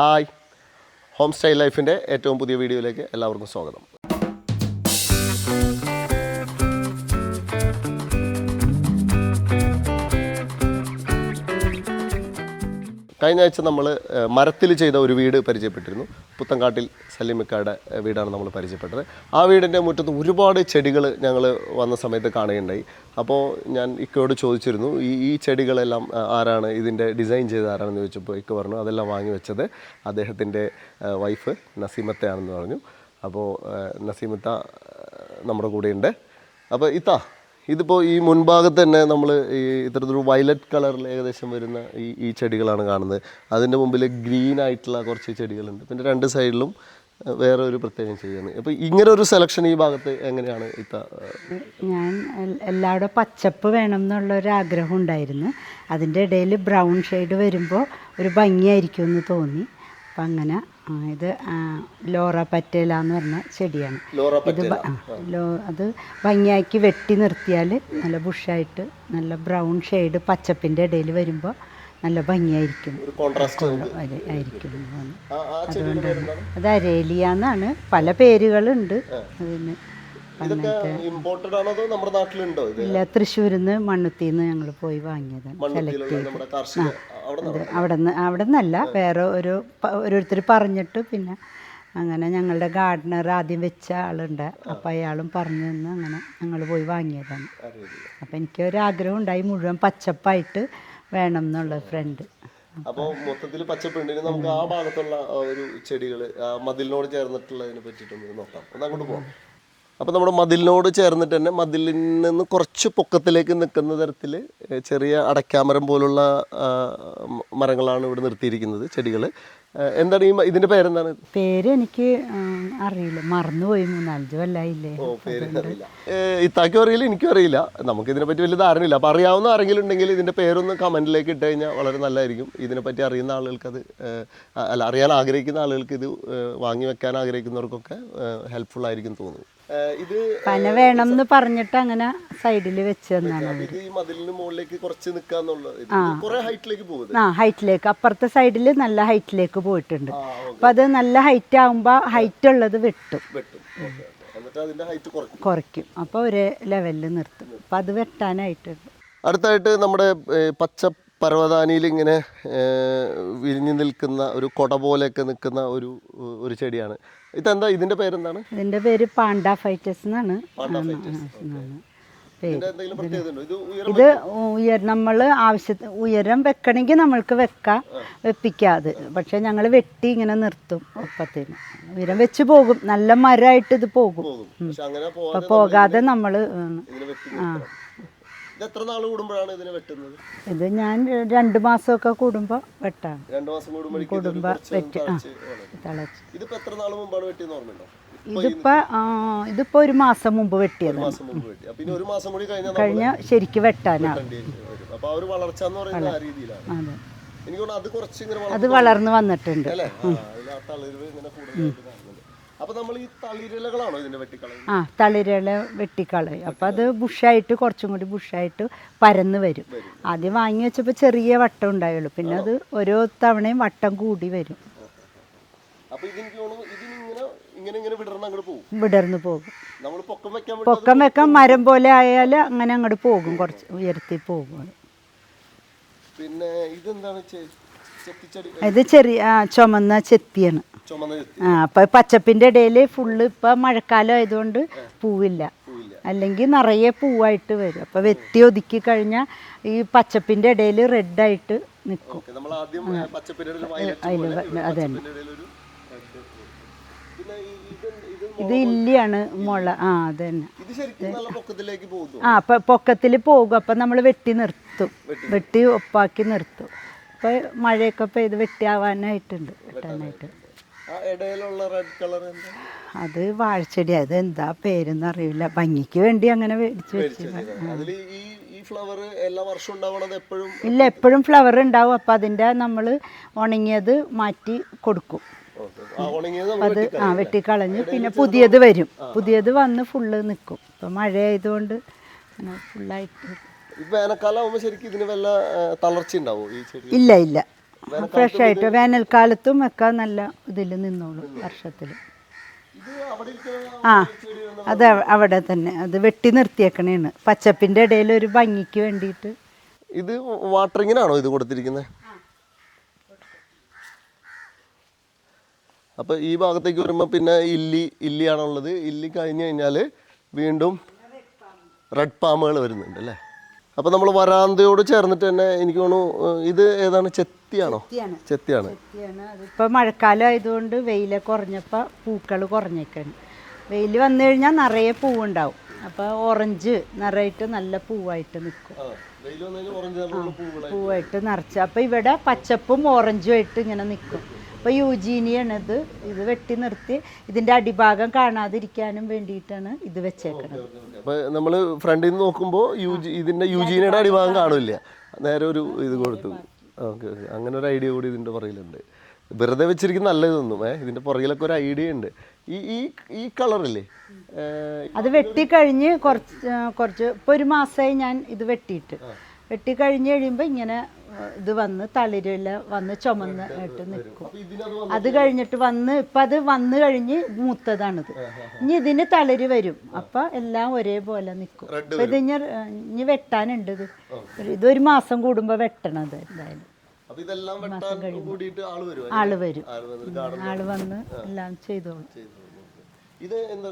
Hi. Home style ലൈഫിന്റെ ഏറ്റവും പുതിയ വീഡിയോയിലേക്ക് എല്ലാവർക്കും സ്വാഗതം. കഴിഞ്ഞ ആഴ്ച നമ്മൾ മരത്തിൽ ചെയ്ത ഒരു വീട് പരിചയപ്പെട്ടിരുന്നു. പുത്തൻകാട്ടിൽ സല്ലിമിക്കയുടെ വീടാണ് നമ്മൾ പരിചയപ്പെട്ടത്. ആ വീടിന്റെ മുറ്റത്ത് ഒരുപാട് ചെടികൾ ഞങ്ങൾ വന്ന സമയത്ത് കാണുകയുണ്ടായി. അപ്പോൾ ഞാൻ ഇക്കയോട് ചോദിച്ചിരുന്നു ഈ ഈ ചെടികളെല്ലാം ആരാണ് ഇതിന്റെ ഡിസൈൻ ചെയ്ത ആരാണെന്ന് ചോദിച്ചപ്പോൾ ഇക്ക പറഞ്ഞു അതെല്ലാം വാങ്ങി വെച്ചത് അദ്ദേഹത്തിന്റെ വൈഫ് നസീമത്തയാണെന്ന് പറഞ്ഞു. അപ്പോൾ നസീമത്ത നമ്മുടെ കൂടെയുണ്ട്. അപ്പോൾ ഇത്ത ഇതിപ്പോൾ ഈ മുൻഭാഗത്ത് തന്നെ നമ്മൾ ഈ ഇത്തരത്തിലൊരു വയലറ്റ് കളറിൽ ഏകദേശം വരുന്ന ഈ ഈ ചെടികളാണ് കാണുന്നത്. അതിന്റെ മുമ്പിൽ ഗ്രീൻ ആയിട്ടുള്ള കുറച്ച് ചെടികളുണ്ട്. പിന്നെ രണ്ട് സൈഡിലും വേറെ ഒരു പ്രത്യേകം ചെയ്യുന്നത് അപ്പോൾ ഇങ്ങനെ ഒരു സെലക്ഷൻ ഈ ഭാഗത്ത് എങ്ങനെയാണ് ഇത്ത ഞാൻ എല്ലാവരുടെ പച്ചപ്പ് വേണം എന്നുള്ളൊരു ആഗ്രഹം ഉണ്ടായിരുന്നു. അതിന്റെ ഇടയിൽ ബ്രൗൺ ഷെയ്ഡ് വരുമ്പോൾ ഒരു ഭംഗിയായിരിക്കും എന്ന് തോന്നി. അപ്പം അങ്ങനെ ഇത് ലോറ പറ്റേല എന്ന് പറഞ്ഞ ചെടിയാണ്. ഇത് അത് ഭംഗിയാക്കി വെട്ടി നിർത്തിയാൽ നല്ല ബുഷായിട്ട് നല്ല ബ്രൗൺ ഷെയ്ഡ് പച്ചപ്പിന്റെ ഇടയിൽ വരുമ്പോൾ നല്ല ഭംഗിയായിരിക്കും. ആയിരിക്കും അതുകൊണ്ടാണ് അത് അരേലിയ എന്നാണ് പല പേരുകളുണ്ട്. അതിന് ഇല്ല തൃശ്ശൂരിൽ നിന്ന് മണ്ണുത്തിയിൽ ഞങ്ങൾ പോയി വാങ്ങിയതാണ്. സെലക്ട് ചെയ്ത് അത് അവിടെ നിന്ന് അവിടെ നിന്നല്ല വേറെ ഒരു ഓരോരുത്തർ പറഞ്ഞിട്ട് പിന്നെ അങ്ങനെ ഞങ്ങളുടെ ഗാർഡനർ ആദ്യം വെച്ച ആളുണ്ട്. അപ്പം അയാളും പറഞ്ഞു തന്ന് അങ്ങനെ ഞങ്ങൾ പോയി വാങ്ങിയതാണ്. അപ്പം എനിക്ക് ഒരു ആഗ്രഹം ഉണ്ടായി മുഴുവൻ പച്ചപ്പായിട്ട് വേണം എന്നുള്ള ഫ്രണ്ട് അപ്പോൾ മൊത്തത്തിൽ പച്ചപ്പുണ്ടെങ്കിൽ നമുക്ക് ആ ഭാഗത്തുള്ള ഒരു ചെടികൾ മതിലിനോട് ചേർന്നിട്ടുള്ളതിനെ പറ്റിയിട്ടൊന്ന് നോക്കാം. ഒന്ന് അങ്ങോട്ട് പോകാം അപ്പോൾ നമ്മുടെ മതിലിനോട് ചേർന്നിട്ട് തന്നെ മതിലിൽ നിന്ന് കുറച്ച് പൊക്കത്തിലേക്ക് നിൽക്കുന്ന തരത്തിൽ ചെറിയ അടയ്ക്കാമരം പോലുള്ള മരങ്ങളാണ് ഇവിടെ നിർത്തിയിരിക്കുന്നത് ചെടികൾ എന്താണ് ഈ ഇതിന്റെ ഇതിന്റെ പേരെന്താണ്? പേര് എനിക്ക് അറിയില്ല. മറന്നുപോയി മൂന്നാലഞ്ച് കൊല്ലായില്ലേ. ഇത്താക്കും അറിയില്ല എനിക്കും അറിയില്ല. നമുക്ക് ഇതിനെപ്പറ്റി വലിയ ധാരണയില്ല. അപ്പോൾ അറിയാവുന്ന ആരെങ്കിലും ഉണ്ടെങ്കിൽ ഇതിന്റെ പേരൊന്ന് കമന്റിലേക്ക് ഇട്ട് കഴിഞ്ഞാൽ വളരെ നല്ലതായിരിക്കും. ഇതിനെപ്പറ്റി അറിയുന്ന ആളുകൾക്ക് അത് അല്ല അറിയാൻ ആഗ്രഹിക്കുന്ന ആളുകൾക്ക് ഇത് വാങ്ങി വെക്കാൻ ആഗ്രഹിക്കുന്നവർക്കൊക്കെ ഹെൽപ്ഫുൾ ആയിരിക്കും തോന്നുന്നു. ഇത് പന വേണം എന്ന് പറഞ്ഞിട്ട് അങ്ങനെ സൈഡിൽ വെച്ച് തന്നാണ് ഇത് ഈ മതിലിന് മുകളിലേക്ക് കുറച്ച് നിൽക്കാന്നുള്ളത് കുറെ ഹൈറ്റിലേക്ക് പോകുന്നത്. ആ ഹൈറ്റിലേക്ക്. അപ്പുറത്തെ സൈഡിൽ നല്ല ഹൈറ്റിലേക്ക് പോയിട്ടുണ്ട്. അപ്പൊ അത് നല്ല ഹൈറ്റ് ആകുമ്പോ ഹൈറ്റ് ഉള്ളത് വെട്ടും. കുറയ്ക്കും. അപ്പോൾ ഒരേ ലെവലിൽ നിർത്തും. അപ്പം അത് വെട്ടാനായിട്ട്. അടുത്തായിട്ട് നമ്മുടെ പച്ച പർവതാനിയിൽ ഇങ്ങനെ വിരിഞ്ഞു നിൽക്കുന്ന ഒരു കൊട പോലെയൊക്കെ നിൽക്കുന്ന ഒരു ഒരു ചെടിയാണ്. ഇതെന്താ? ഇതിന്റെ പേരെന്താണ്? ഇതിന്റെ പേര് പാണ്ട ഫൈറ്റേഴ്സ് എന്നാണ്. ഇത് ഉയരം ഉയർ നമ്മൾ ആവശ്യത്തിന് ഉയരം വെക്കണമെങ്കിൽ നമ്മൾക്ക് വെക്കാം വെപ്പിക്കാം അത്. പക്ഷേ ഞങ്ങൾ വെട്ടി ഇങ്ങനെ നിർത്തും ഒപ്പത്തിന്. ഉയരം വെച്ച് പോകും. നല്ല മരമായിട്ട് ഇത് പോകും. അപ്പം പോകാതെ നമ്മൾ നിർത്തണം. ഇത് എത്ര നാൾ കൂടുമ്പോഴാണ് ഇതിനെ വെട്ടുന്നത്? ഇത് ഞാൻ രണ്ട് മാസമൊക്കെ കൂടുമ്പോൾ വെട്ടാണ്. രണ്ട് മാസം കൂടുമ്പോൾ വെട്ടി. തിളച്ച് ഇതിപ്പോ എത്ര നാൾ മുമ്പാണ് വെട്ടിയെന്ന് ഓർമ്മയുണ്ടോ? ഇതിപ്പോൾ ഇതിപ്പോൾ ഒരു മാസം മുമ്പ് വെട്ടിയത് കഴിഞ്ഞ ശരിക്ക് വെട്ടാനാണ് അതെ. വളർന്നു വന്നിട്ടുണ്ട്. അല്ലേ? ആ, തളിരല വെട്ടിക്കളയും. അപ്പം അത് ബുഷായിട്ട് കുറച്ചും കൂടി ബുഷായിട്ട് പരന്ന് വരും. ആദ്യം വാങ്ങി വെച്ചപ്പോൾ ചെറിയ വട്ടം ഉണ്ടായുള്ളൂ. പിന്നെ അത് ഓരോ തവണയും വട്ടം കൂടി വരും. വിടർന്നു പോകും? പൊക്കം വെക്കാൻ മരം പോലെ ആയാൽ അങ്ങനെ അങ്ങോട്ട് പോകും കുറച്ച് ഉയർത്തി പോകും. പിന്നെ ഇതെന്താണ് ഇത് ചെറിയ ആ, ചുമന്ന ചെത്തിയാണ്. ആ അപ്പൊ പച്ചപ്പിന്റെ ഇടയിൽ ഫുള്ള് ഇപ്പൊ മഴക്കാലം ആയതുകൊണ്ട് പൂവില്ല. അല്ലെങ്കിൽ നിറയെ പൂവായിട്ട് വരും. അപ്പൊ വെത്തി ഒതുക്കി കഴിഞ്ഞാൽ ഈ പച്ചപ്പിന്റെ ഇടയിൽ റെഡായിട്ട് നിൽക്കും ഇടയിൽ ഈ- ഇത് ഇല്ലിയാണ് മുള. ആ അത് തന്നെ ആ അപ്പം പൊക്കത്തിൽ പോകും. അപ്പൊ നമ്മൾ വെട്ടി നിർത്തും. വെട്ടി ഒപ്പാക്കി നിർത്തും. അപ്പോൾ മഴയൊക്കെ പെയ്ത് വെട്ടിയാവാനായിട്ടുണ്ട് വെട്ടാനായിട്ട്. അത് വാഴച്ചെടി അത് എന്താ പേരെന്ന് അറിയില്ല. ഭംഗിക്ക് വേണ്ടി അങ്ങനെ മേടിച്ച് വെച്ചു ഇല്ല എപ്പോഴും ഫ്ലവർ ഉണ്ടാവും. അപ്പം അതിന്റെ നമ്മൾ ഉണങ്ങിയത് മാറ്റി കൊടുക്കും. അത് ആ വെട്ടിക്കളഞ്ഞ് പിന്നെ പുതിയത് വരും. പുതിയത് വന്ന് ഫുള്ള് നിൽക്കും ഇപ്പം മഴ ആയതുകൊണ്ട് ഫുള്ളായിട്ട് ഈ ശരിക്കും ഇതിന് വല്ല തളർച്ച ഉണ്ടാവും ഈ ചെടി ഇല്ല ഇല്ല. ഫ്രഷ് ആയിട്ട് വേനൽക്കാലത്തും ഒക്കെ നല്ല ഇതിൽ നിന്നോളും വർഷത്തിൽ ആ അത് അവിടെ തന്നെ. അത് വെട്ടി നിർത്തിയേക്കണേണ്. പച്ചപ്പിന്റെ ഇടയിൽ ഒരു ഭംഗിക്ക് വേണ്ടിയിട്ട്. ഇത് വാട്ടറിങ്ങിനാണോ ഇത് കൊടുത്തിരിക്കുന്നത് അപ്പൊ ഈ ഭാഗത്തേക്ക് വരുമ്പോൾ പിന്നെ ഇല്ലി ഇല്ലിയാണുള്ളത്. ഇല്ലി കഴിഞ്ഞു കഴിഞ്ഞാൽ വീണ്ടും റെഡ് പാമുകൾ വരുന്നുണ്ട് അല്ലേ? അപ്പോൾ നമ്മൾ വരാന്തയോട് ചേർന്നിട്ട് തന്നെ എനിക്ക് തോന്നുന്നു ഇത് ഏതാണ്? ചെത്തിയാണോ? ചെത്തിയാണ്. ഇപ്പോൾ മഴക്കാലം ആയതുകൊണ്ട് വെയില കുറഞ്ഞപ്പോൾ പൂക്കൾ കുറഞ്ഞേക്കാണ്. വെയിൽ വന്നു കഴിഞ്ഞാൽ നിറയെ പൂവുണ്ടാവും. അപ്പോൾ ഓറഞ്ച് നിറയിട്ട് നല്ല പൂവായിട്ട് നിൽക്കും പൂവായിട്ട് നിറച്ച്. അപ്പോൾ ഇവിടെ പച്ചപ്പും ഓറഞ്ചും ആയിട്ട് ഇങ്ങനെ നിൽക്കും അപ്പോൾ യൂജീനിയാണ് ഇത് ഇത് വെട്ടി നിർത്തി. ഇതിന്റെ അടിഭാഗം കാണാതിരിക്കാനും വേണ്ടിയിട്ടാണ് ഇത് വെച്ചേക്കുന്നത് അപ്പോൾ നമ്മൾ ഫ്രണ്ടിൽ നിന്ന് നോക്കുമ്പോൾ യു ജി ഇതിന്റെ യുജീനയുടെ അടിഭാഗം കാണില്ല. നേരെ ഒരു ഇത് കൊടുത്തു. Okay okay. അങ്ങനെ ഒരു ഐഡിയ കൂടി ഇതിന്റെ പുറകിലുണ്ട്. വെറുതെ വെച്ചിരിക്കുന്ന നല്ല ഇതൊന്നും ഏഹ് ഇതിന്റെ പുറകിലൊക്കെ ഒരു ഐഡിയ ഉണ്ട്. ഈ ഈ ഈ കളറില്ലേ? അത് വെട്ടിക്കഴിഞ്ഞ് കുറച്ച് കുറച്ച് ഇപ്പോൾ ഒരു മാസമായി ഞാൻ ഇത് വെട്ടിയിട്ട്. വെട്ടിക്കഴിഞ്ഞ് കഴിയുമ്പോൾ ഇങ്ങനെ ഇത് വന്ന് തളിരില വന്ന് ചുമന്ന് ആയിട്ട് നിൽക്കും. അത് കഴിഞ്ഞിട്ട് വന്ന് ഇപ്പം അത് വന്ന് കഴിഞ്ഞ് മൂത്തതാണിത്. ഇനി ഇതിന് തളിര് വരും. അപ്പം എല്ലാം ഒരേപോലെ നിൽക്കും. അപ്പം ഇത് ഇനി ഇനി വെട്ടാനുണ്ട് ഇത്. ഇതൊരു മാസം കൂടുമ്പോൾ വെട്ടണത് എന്തായാലും. ആൾ വരും ആൾ വന്ന് എല്ലാം ചെയ്തോളും.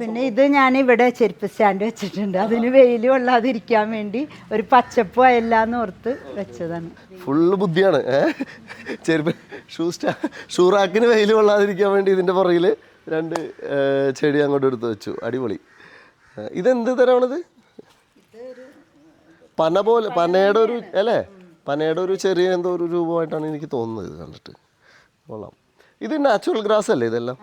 പിന്നെ ഇത് ഞാൻ ഇവിടെ ചെരുപ്പ് സ്റ്റാൻഡ് വെച്ചിട്ടുണ്ട്. അതിന് വെയിൽ കൊള്ളാതിരിക്കാൻ വേണ്ടി ഒരു പച്ചപ്പ് അയല്ലാന്ന് ഓർത്ത് വെച്ചതാണ്. ഫുള്ള് ബുദ്ധിയാണ്. ചെരുപ്പ് ഷൂ സ്റ്റാ ഷൂ റാക്കിന് വെയിൽ കൊള്ളാതിരിക്കാൻ വേണ്ടി ഇതിന്റെ പുറകിൽ രണ്ട് ചെടി അങ്ങോട്ട് എടുത്ത് വെച്ചു. അടിപൊളി. ഇതെന്ത് തരമാണിത് പന പോലെ പനയുടെ ഒരു അല്ലേ? പനയുടെ ഒരു ചെറിയ എന്തോ ഒരു രൂപമായിട്ടാണ് എനിക്ക് തോന്നുന്നത് ഇത് കണ്ടിട്ട്. കൊള്ളാം. ഇത് നാച്ചുറൽ ഗ്രാസ് അല്ലേ ഇതെല്ലാം?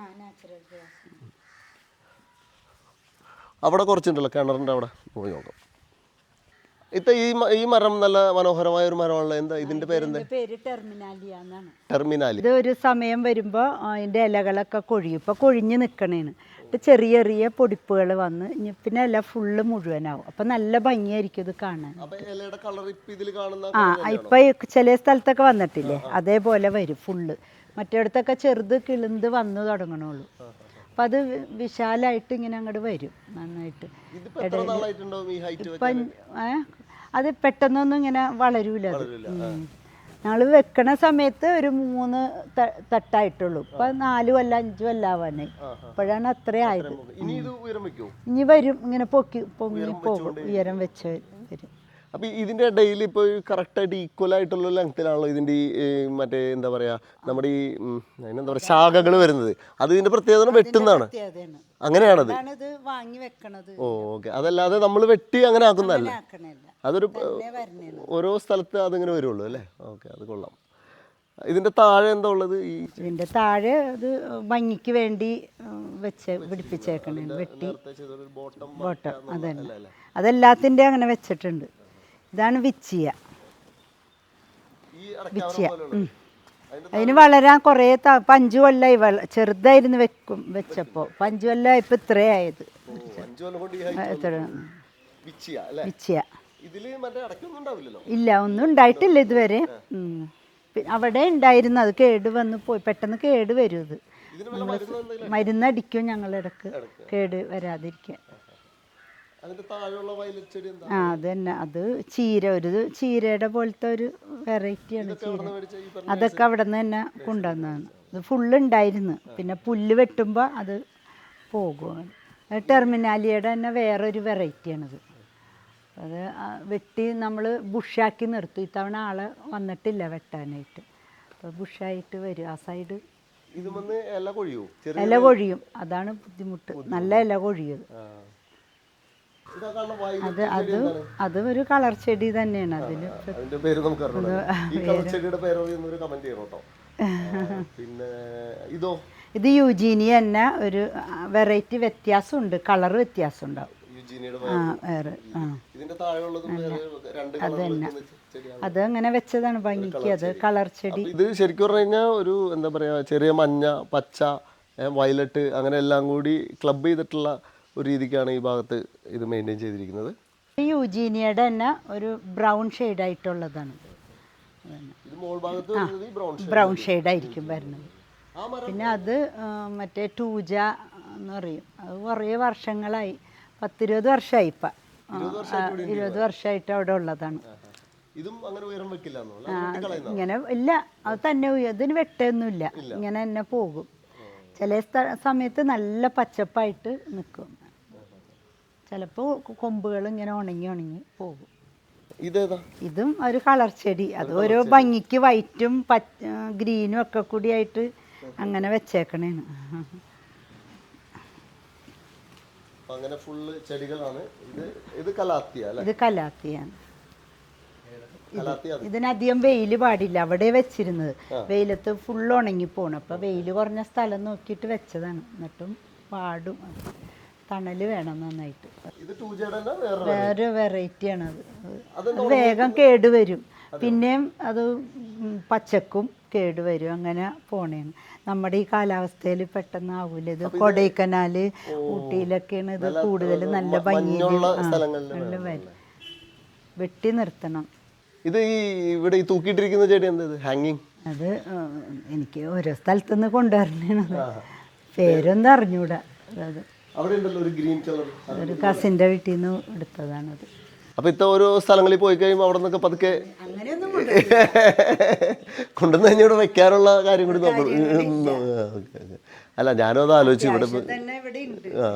അവിടെ കുറച്ചുണ്ടല്ലോ കിണറിന്റെ അവിടെ. പോയി നോക്കാം. ഇത്ത ഈ ഈ മരം നല്ല മനോഹരമായ ഒരു മരമാണല്ലോ. എന്താ ഇതിന്റെ പേരെന്താ? പേര് ടെർമിനാലിയ എന്നാണ് ടെർമിനാലി. ഇത് ഒരു സമയം വരുമ്പോൾ അതിന്റെ ഇലകളൊക്കെ കൊഴിയും. ഇപ്പോൾ കൊഴിഞ്ഞ് നിൽക്കണേണ് ഇത് ചെറിയ ചെറിയ പൊടിപ്പുകൾ വന്ന് ഇനി പിന്നെ ഇല ഫുള്ള് മുഴുവനാവും. അപ്പം നല്ല ഭംഗിയായിരിക്കും ഇത് കാണാൻ. ആ ഇലയുടെ കളർ ഇപ്പൊ ഇതിൽ കാണുന്ന ആ ഇപ്പം ചില സ്ഥലത്തൊക്കെ വന്നിട്ടില്ലേ? അതേപോലെ വരും ഫുള്ള് മറ്റേടത്തൊക്കെ ചെറുത് കിളിന്ത് വന്നു തുടങ്ങണുള്ളൂ. അപ്പം അത് വിശാലമായിട്ട് വിശാലായിട്ട് ഇങ്ങനെ അങ്ങോട്ട് വരും നന്നായിട്ട്. ഇപ്പം? അത് പെട്ടെന്നൊന്നും ഇങ്ങനെ വളരൂല ഞങ്ങൾ വെക്കണ സമയത്ത് ഒരു മൂന്ന് തട്ടായിട്ടുള്ളൂ. ഇപ്പൊ നാല് കൊല്ലം അഞ്ചു കൊല്ലം ഇപ്പോഴാണ് അപ്പോഴാണ് അത്ര ആയത്. ഇനി ഇത് ഉയരം ഇനി വരും ഇങ്ങനെ പൊക്കി പൊങ്ങി പോകും. ഉയരം വെച്ച് വരും അപ്പൊ ഇതിന്റെ ഇടയിൽ ഇപ്പൊ കറക്റ്റ് ആയിട്ട് ഈക്വൽ ആയിട്ടുള്ള ലെങ്ത്തിലാണല്ലോ ഇതിന്റെ ഈ മറ്റേ എന്താ പറയാ നമ്മുടെ ഈ അതിനെന്താ പറയാ ശാഖകൾ വരുന്നത്. അത് ഇതിന്റെ പ്രത്യേകത വെട്ടുന്നതാണ്. അങ്ങനെയാണത്. ഓ ഓക്കെ. അതല്ലാതെ നമ്മൾ വെട്ടി അങ്ങനെ ആക്കുന്നതല്ല. അതൊരു ഓരോ സ്ഥലത്ത് അതിങ്ങനെ വരുള്ളൂ അല്ലേ? ഓക്കെ അത് കൊള്ളാം. ഇതിന്റെ താഴെ എന്താ ഉള്ളത്? ഈ ഇതിന്റെ താഴെ അത് ഭംഗിക്ക് വേണ്ടി വെച്ച് പിടിപ്പിച്ചേക്കണേ വെട്ടി ബോട്ടം അതെല്ലാത്തിന്റെ അങ്ങനെ വെച്ചിട്ടുണ്ട്. ഇതാണ് വിച്ചിയ. വിച്ചിയ. അതിന് വളരാൻ കുറേ ത ഇപ്പം കൊല്ലായി വള ചെറുതായിരുന്നു വെക്കും വെച്ചപ്പോൾ പഞ്ചു ഇപ്പം കൊല്ലം height ഇത്ര വിച്ചിയ ഉണ്ടാവില്ലല്ലോ? ഇല്ല ഒന്നും ഉണ്ടായിട്ടില്ല ഇതുവരെ. അവിടെ ഉണ്ടായിരുന്നു. അത് കേട് വന്ന് പോയി. പെട്ടെന്ന് കേട് വരും ഇത് മരുന്നടിക്കും ഞങ്ങളിടക്ക് കേട് വരാതിരിക്കാൻ അതിന്റെ താഴെയുള്ള വയലറ്റ് ചെടി എന്താ ആ അത് തന്നെ അത് ചീര ഒരു ചീരയുടെ പോലത്തെ ഒരു വെറൈറ്റിയാണ് ചീര. അതൊക്കെ അവിടെ നിന്ന് തന്നെ കൊണ്ടുവന്നതാണ്. ഇത് ഫുള്ള് ഉണ്ടായിരുന്നു. പിന്നെ പുല്ല് വെട്ടുമ്പോൾ അത് പോകും അത് ടെർമിനാലിയുടെ തന്നെ വേറൊരു വെറൈറ്റിയാണിത് അത് വെട്ടി നമ്മൾ ബുഷാക്കി നിർത്തും. ഇത്തവണ ആളെ വന്നിട്ടില്ല വെട്ടാനായിട്ട്. അപ്പോൾ ബുഷായിട്ട് വരും. ആ സൈഡ് ഇല കൊഴിയും? അതാണ് ബുദ്ധിമുട്ട്. നല്ല ഇല കൊഴിയത് ആ. ഇതാ കാണുന്ന വയലറ്റ് അത് അത് അത് ഒരു കളർ ചെടി തന്നെയാണ് അതിൽ അതിന്റെ പേര് നമുക്ക് ഈ കളർ ചെടിയുടെ പേര് കമന്റ് ചെയ്യണം കേട്ടോ. പിന്നെ ഇതോ? ഇത് യുജീനിയ തന്നെ ഒരു വെറൈറ്റി വ്യത്യാസമുണ്ട്. കളർ വ്യത്യാസം ഉണ്ടാവും അത് അങ്ങനെ വെച്ചതാണ് ഭംഗിക്ക്. അത് കളർ ചെടി. ഇത് ശരിക്കും പറഞ്ഞു കഴിഞ്ഞാൽ ഒരു എന്താ പറയാ ചെറിയ മഞ്ഞ പച്ച വയലറ്റ് അങ്ങനെ എല്ലാം കൂടി ക്ലബ് ചെയ്തിട്ടുള്ള ഒരു രീതിക്കാണ് ഈ ഭാഗത്ത് ഇത് മെയിന്റെയിൻ ചെയ്തിരിക്കുന്നത്. ഈ യുജീനിയയുടെ തന്നെ ഒരു ബ്രൗൺ ഷെയ്ഡായിട്ടുള്ളതാണ് ബ്രൗൺ ഷെയ്ഡായിരിക്കും വരുന്നത് പിന്നെ അത് മറ്റേ ടൂജ എന്ന് പറയും. അത് കുറേ വർഷങ്ങളായി. പത്തിരുപത് വർഷമായി ഇപ്പം. ഇരുപത് വർഷമായിട്ട് അവിടെ ഉള്ളതാണ്. ഇങ്ങനെ ഇല്ല. അത് തന്നെ ഇതിന് വെട്ടൊന്നുമില്ല ഇങ്ങനെ തന്നെ പോകും. ചില സമയത്ത് നല്ല പച്ചപ്പായിട്ട് നിൽക്കും ചിലപ്പോൾ കൊമ്പുകൾ ഇങ്ങനെ ഉണങ്ങി ഉണങ്ങി പോകും. ഇതേതാ? ഇതും ഒരു കളർ ചെടി. അത് ഓരോ ഭംഗിക്ക് വൈറ്റും പച്ച ഗ്രീനും ഒക്കെ കൂടി ആയിട്ട് അങ്ങനെ വെച്ചേക്കണേണ്. അപ്പൊ അങ്ങനെ ഫുള്ള് ചെടികളാണ്. ഇത് ഇത് കലാത്തിയ ഇത് കലാത്തിയാണ്. കലാത്തിയ ഇതിനധികം വെയിൽ പാടില്ല. അവിടെ വെച്ചിരുന്നത്. വെയിലത്ത് ഫുള്ള് ഉണങ്ങി പോണു. അപ്പൊ വെയിൽ കുറഞ്ഞ സ്ഥലം നോക്കിയിട്ട് വെച്ചതാണ്. എന്നിട്ടും പാടും. തണൽ വേണം നന്നായിട്ട്. വേറെ വേറെ വെറൈറ്റിയാണ് അത്. വേഗം കേടുവരും. പിന്നെയും അത് പച്ചക്കും കേടുവരും. അങ്ങനെ പോണേന്ന്. നമ്മുടെ ഈ കാലാവസ്ഥയിൽ പെട്ടെന്ന് ആവൂല ഇത്. കൊടൈക്കനാല് ഊട്ടിയിലൊക്കെയാണ് ഇത് കൂടുതൽ നല്ല ഭംഗിയിൽ നല്ല വരും വെട്ടി നിർത്തണം. ഇത് ഈ ഇവിടെ ഈ തൂക്കിയിട്ടിരിക്കുന്ന ചെടി എന്താ ഹാങ്ങിങ് അത് എനിക്ക് ഓരോ സ്ഥലത്തുനിന്ന് കൊണ്ടുവരണേ പേരൊന്നും അറിഞ്ഞൂടാ. അത് അവിടെ ഉണ്ടല്ലോ ഒരു ഗ്രീൻ കളർ? ഒരു കസിന്റെ വീട്ടിൽ നിന്ന് എടുത്തതാണത്. അപ്പൊ ഇത്ത ഓരോ സ്ഥലങ്ങളിൽ പോയി കഴിയുമ്പോൾ അവിടെ നിന്നൊക്കെ പതുക്കെ കൊണ്ടുവന്ന് കഴിഞ്ഞാൽ ഇവിടെ വെക്കാനുള്ള കാര്യം കൂടി നോക്കണം. അല്ല ഞാനും അത് ആലോചിച്ചു ഇവിടെ ആ.